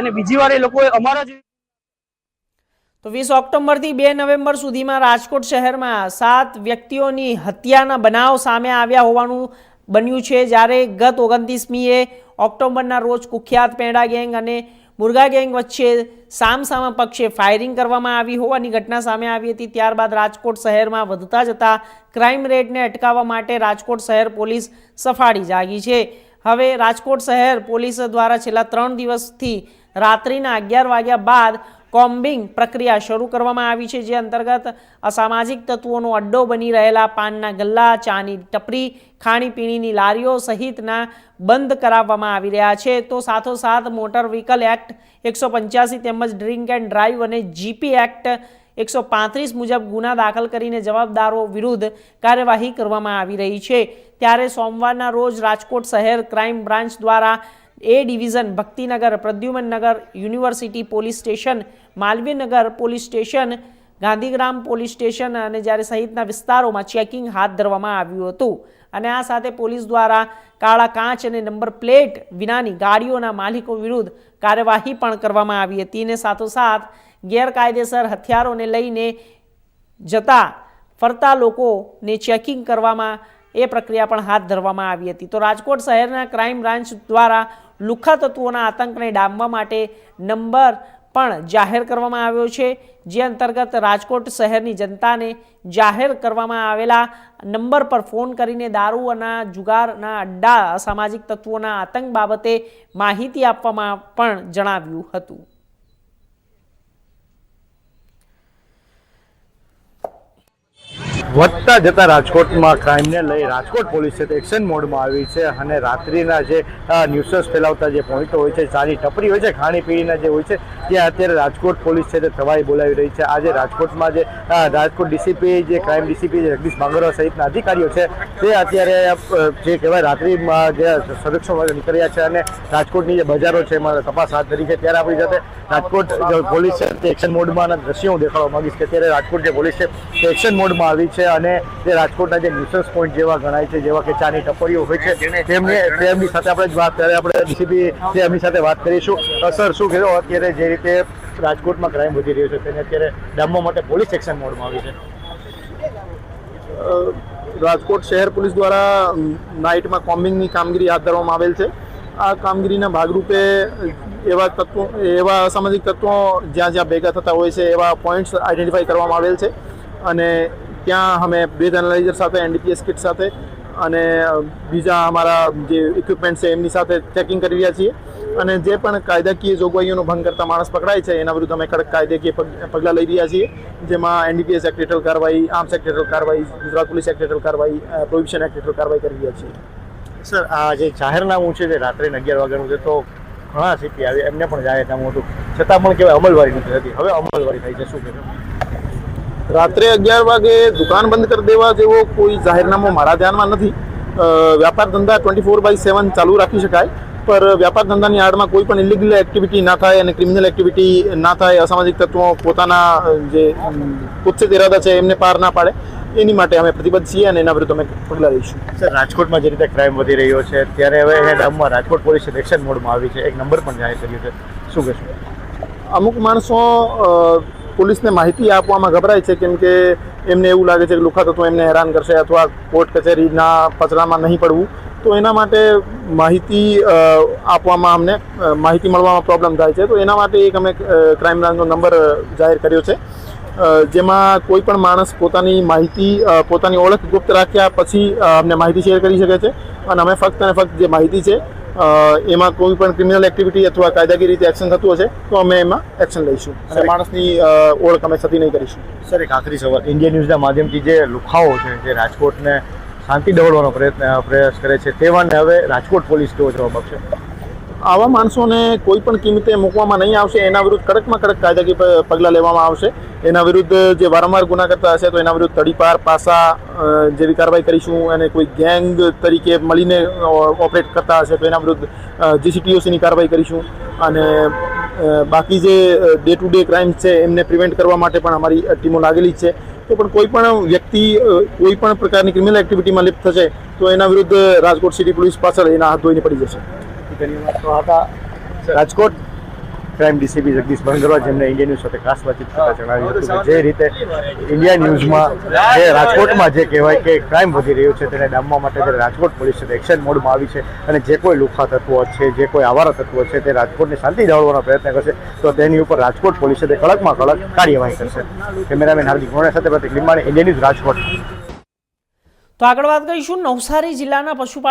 અને બીજી વાર એ લોકોએ અમારા જ તો વીસ ઓક્ટોબરથી બે નવેમ્બર સુધીમાં રાજકોટ શહેરમાં સાત વ્યક્તિઓની હત્યાના બનાવ સામે આવ્યા હોવાનું બન્યું છે. જ્યારે ગત ઓગણત્રીસમીએ ઓક્ટોબરના રોજ કુખ્યાત પેંડા ગેંગ અને મુરગા ગેંગ વચ્ચે સામસામા પક્ષે ફાયરિંગ કરવામાં આવી હોવાની ઘટના સામે આવી હતી. ત્યારબાદ રાજકોટ શહેરમાં વધતા જતા ક્રાઇમ રેટને અટકાવવા માટે રાજકોટ શહેર પોલીસ સફાળી જાગી છે. હવે રાજકોટ શહેર પોલીસ દ્વારા છેલ્લા ત્રણ દિવસથી રાત્રિના અગિયાર વાગ્યા બાદ કોમ્બિંગ પ્રક્રિયા શરૂ કરવામાં આવી છે, જે અંતર્ગત અસામાજિક તત્વોનો અડ્ડો બની રહેલા પાનના ગલ્લા, ચાની ટપરી, ખાણીપીણીની લારીઓ સહિતના બંધ કરાવવામાં આવી રહ્યા છે. તો સાથોસાથ મોટર વ્હીકલ એક્ટ એકસો પંચ્યાસી તેમજ ડ્રિંક એન્ડ ડ્રાઈવ અને જીપી એક્ટ એકસો પાંત્રીસ મુજબ ગુના દાખલ કરીને જવાબદારો વિરુદ્ધ કાર્યવાહી કરવામાં આવી રહી છે. ત્યારે સોમવારના રોજ રાજકોટ શહેર ક્રાઇમ બ્રાન્ચ દ્વારા A division Bhaktinagar Pradyumannagar university police station Malviyanagar police station Gandhigram police station અને જ્યારે સહિતના વિસ્તારોમાં ચેકિંગ હાથ ધરવામાં આવ્યું હતું. અને આ સાથે પોલીસ દ્વારા કાળા કાચ અને નંબર પ્લેટ વિનાની ગાડીઓના માલિકો વિરુદ્ધ કાર્યવાહી પણ કરવામાં આવી હતી. અને સાથોસાથ ગેરકાયદેસર હથિયારોને લઈને જતા ફરતા લોકોને ચેકિંગ કરવામાં એ પ્રક્રિયા પણ હાથ ધરવામાં આવી હતી. તો રાજકોટ શહેરના ક્રાઇમ બ્રાન્ચ દ્વારા લુખ્ખા તત્વોના આતંકને ડામવા માટે નંબર પણ જાહેર કરવામાં આવ્યો છે, જે અંતર્ગત રાજકોટ શહેરની જનતાને જાહેર કરવામાં આવેલા નંબર પર ફોન કરીને દારૂ અને જુગારના અડ્ડા અસામાજિક તત્વોના આતંક બાબતે માહિતી આપવામાં પણ જણાવ્યું હતું. વધતા જતા રાજકોટમાં ક્રાઇમને લઈ રાજકોટ પોલીસ છે તે એક્શન મોડમાં આવી છે અને રાત્રિના જે ન્યુસન્સ ફેલાવતા જે પોઈન્ટો હોય છે ચાની ટપરી હોય છે ખાણીપીણીના જે હોય છે, ત્યાં અત્યારે રાજકોટ પોલીસ છે તે તવાઈ બોલાવી રહી છે. આજે રાજકોટમાં જે રાજકોટ ડીસીપી જે ક્રાઇમ ડીસીપી જગદીશ માંગરોળા સહિતના અધિકારીઓ છે તે અત્યારે જે કહેવાય રાત્રિમાં જે સર્વેક્ષણ માટે નીકળ્યા છે અને રાજકોટની જે બજારો છે એમાં તપાસ હાથ ધરી છે. ત્યારે આપણી સાથે રાજકોટ પોલીસ છે તે એક્શન મોડમાં દ્રશ્યો હું દેખાડવા માંગીશ કે અત્યારે રાજકોટ જે પોલીસ છે તે એક્શન મોડમાં આવી છે અને જે રાજકોટના જે ન્યુસન્સ પોઈન્ટ જેવા ગણાય છે જેવા કે ચાની ટપોરીઓ હોય છે તેમને તેમની સાથે આપણે જ વાત ત્યારે આપણે ડીસીપી છે એમની સાથે વાત કરીશું. સર શું કહેશો? અત્યારે જે રીતે રાજકોટમાં ક્રાઇમ વધી રહ્યો છે તેને અત્યારે ડામવા માટે પોલીસ એક્શન મોડમાં આવી છે. રાજકોટ શહેર પોલીસ દ્વારા નાઇટમાં કોમ્બિંગની કામગીરી હાથ ધરવામાં આવેલ છે. આ કામગીરીના ભાગરૂપે એવા તત્વો એવા અસામાજિક તત્વો જ્યાં જ્યાં ભેગા થતા હોય છે એવા પોઈન્ટ્સ આઈડેન્ટિફાઈ કરવામાં આવેલ છે. અને ત્યાં અમે બ્રેથ એનાલાઇઝર સાથે એનડીપીએસ કિટ સાથે અને બીજા અમારા જે ઇક્વિપમેન્ટ છે એમની સાથે ચેકિંગ કરી રહ્યા છીએ. અને જે પણ કાયદાકીય જોગવાઈઓનો ભંગ કરતા માણસ પકડાય છે, એના વિરુદ્ધ અમે કડક કાયદાકીય પગલાં લઈ રહ્યા છીએ. જેમાં એનડીપીએસ એક્ટ હેઠળ કાર્યવાહી આર્મ્સ એક્ટ હેઠળ કાર્યવાહી, ગુજરાત પોલીસ એક્ટ હેઠળ કાર્યવાહી પ્રોહિબિશન એક્ટ હેઠળ કાર્યવાહી કરી રહ્યા છીએ. સર, આ જે જાહેરનામું છે, જે રાત્રે અગિયાર વાગ્યાનું છે, તો ઘણા સીપી આવે એમને પણ જાહેરનામું હતું. છતાં પણ કહેવાય અમલવારી નથી થતી હવે અમલવારી થાય છે. શું કહેશો? રાત્રે અગિયાર વાગે દુકાન બંધ કરી દેવા જેવો કોઈ જાહેરનામો મારા ધ્યાનમાં નથી. વ્યાપાર ધંધા ટ્વેન્ટી ફોર બાય સેવન ચાલુ રાખી શકાય પર વ્યાપાર ધંધાની આડમાં કોઈ પણ ઇલીગલ એક્ટિવિટી ના થાય અને ક્રિમિનલ એક્ટિવિટી ના થાય અસામાજિક તત્વો પોતાના જે ઉચ્ચિત ઇરાદા છે એમને પાર ના પાડે એની માટે અમે પ્રતિબદ્ધ છીએ અને એના વિરુદ્ધ અમે પગલાં લઈશું. સર રાજકોટમાં જે રીતે ક્રાઇમ વધી રહ્યો છે ત્યારે હવે એ ડામમાં રાજકોટ પોલીસ એક્શન મોડમાં આવી છે. એક નંબર પણ જાહેર કર્યો છે. શું કહેશો? અમુક માણસો પોલીસને માહિતી આપવામાં ગભરાય છે કેમ કે એમને એવું લાગે છે કે લુખા તત્વો એમને હેરાન કરશે અથવા કોર્ટ કચેરીના પચડામાં નહીં પડવું. તો એના માટે માહિતી આપવામાં અમને માહિતી મળવામાં પ્રોબ્લેમ થાય છે. તો એના માટે એક અમે ક્રાઇમ બ્રાન્ચનો નંબર જાહેર કર્યો છે. જેમાં કોઈ પણ માણસ પોતાની માહિતી પોતાની ઓળખ ગુપ્ત રાખ્યા પછી અમને માહિતી શેર કરી શકે છે. અને અમે ફક્ત અને ફક્ત જે માહિતી છે એમાં કોઈ પણ ક્રિમિનલ એક્ટિવિટી અથવા કાયદાકીય રીતે એક્શન થતું હશે તો અમે એમાં એક્શન લઈશું. અને માણસની ઓળખ અમે સતી નહીં કરીશું. સર એક આખરી સવાલ. ઇન્ડિયન ન્યૂઝના માધ્યમથી જે લુખાઓ છે જે રાજકોટને શાંતિ દોડવાનો પ્રયત્ન પ્રયાસ કરે છે તેવાને હવે રાજકોટ પોલીસ કેવો જવાબ આપશે? આવા માણસોને કોઈ પણ કિંમતે મૂકવામાં નહીં આવશે, એના વિરુદ્ધ કડકમાં કડક કાયદાકીય પગલાં લેવામાં આવશે. એના વિરુદ્ધ જે વારંવાર ગુના કરતા હશે, તો એના વિરુદ્ધ તડીપાર, પાસા જેવી કાર્યવાહી કરીશું અને કોઈ ગેંગ તરીકે મળીને ઓપરેટ કરતા હશે, તો એના વિરુદ્ધ જીસીટીઓસીની કાર્યવાહી કરીશું. અને બાકી જે ડે ટુ ડે ક્રાઇમ છે, એમને પ્રિવેન્ટ કરવા માટે પણ અમારી ટીમો લાગેલી છે. તો પણ કોઈ પણ વ્યક્તિ કોઈ પણ પ્રકારની ક્રિમિનલ એક્ટિવિટીમાં લિપ્ત થશે, તો એના વિરુદ્ધ રાજકોટ સિટી પોલીસ પાછળ એના હાથ ધોઈને પડી જશે. રાજકોટ ક્રાઇમ ડીસીપી જગદીશ બંગરવા જેમને ઇન્ડિયા ન્યૂઝ સાથે ખાસ વાતચીત કરતા જણાવ્યું હતું કે જે રીતે ઇન્ડિયા ન્યૂઝમાં જે રાજકોટમાં જે કહેવાય કે ક્રાઇમ વધી રહ્યો છે તેને ડામવા માટે જ્યારે રાજકોટ પોલીસ એક્શન મોડમાં આવી છે અને જે કોઈ લુખા તત્વો છે, જે કોઈ આવારા તત્વો છે તે રાજકોટની શાંતિ જાળવવાનો પ્રયત્ન કરશે, તો તેની ઉપર રાજકોટ પોલીસે તે કડકમાં કડક કાર્યવાહી કરશે. કેમેરામેન હાર્દિક ગોણા સાથે પ્રતિક લીમાણી ઇન્ડિયા ન્યૂઝ રાજકોટ. તો આગળ વાત કરીશું નવસારી જિલ્લાના પશુપાલક